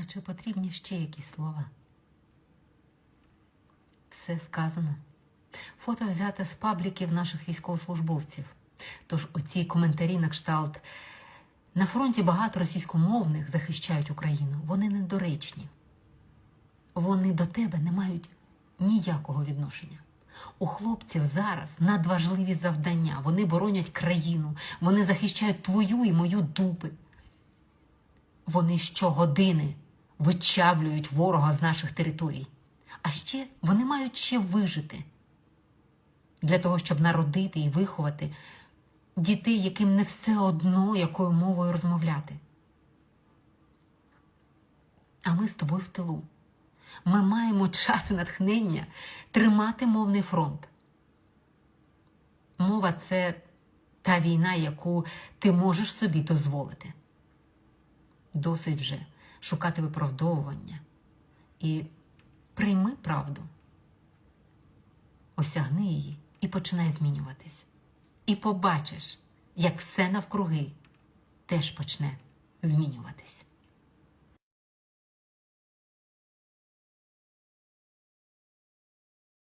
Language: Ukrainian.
А чи потрібні ще якісь слова? Все сказано. Фото взяте з пабліків наших військовослужбовців. Тож оці коментарі на кшталт на фронті багато російськомовних захищають Україну. Вони недоречні. Вони до тебе не мають ніякого відношення. У хлопців зараз надважливі завдання. Вони боронять країну, вони захищають твою і мою дуби. Вони щогодини вичавлюють ворога з наших територій. А ще вони мають ще вижити для того, щоб народити і виховати дітей, яким не все одно, якою мовою розмовляти. А ми з тобою в тилу. Ми маємо час і натхнення тримати мовний фронт. Мова це та війна, яку ти можеш собі дозволити. Досить вже шукати виправдовування і прийми правду, осягни її і починай змінюватись. І побачиш, як все навкруги теж почне змінюватись.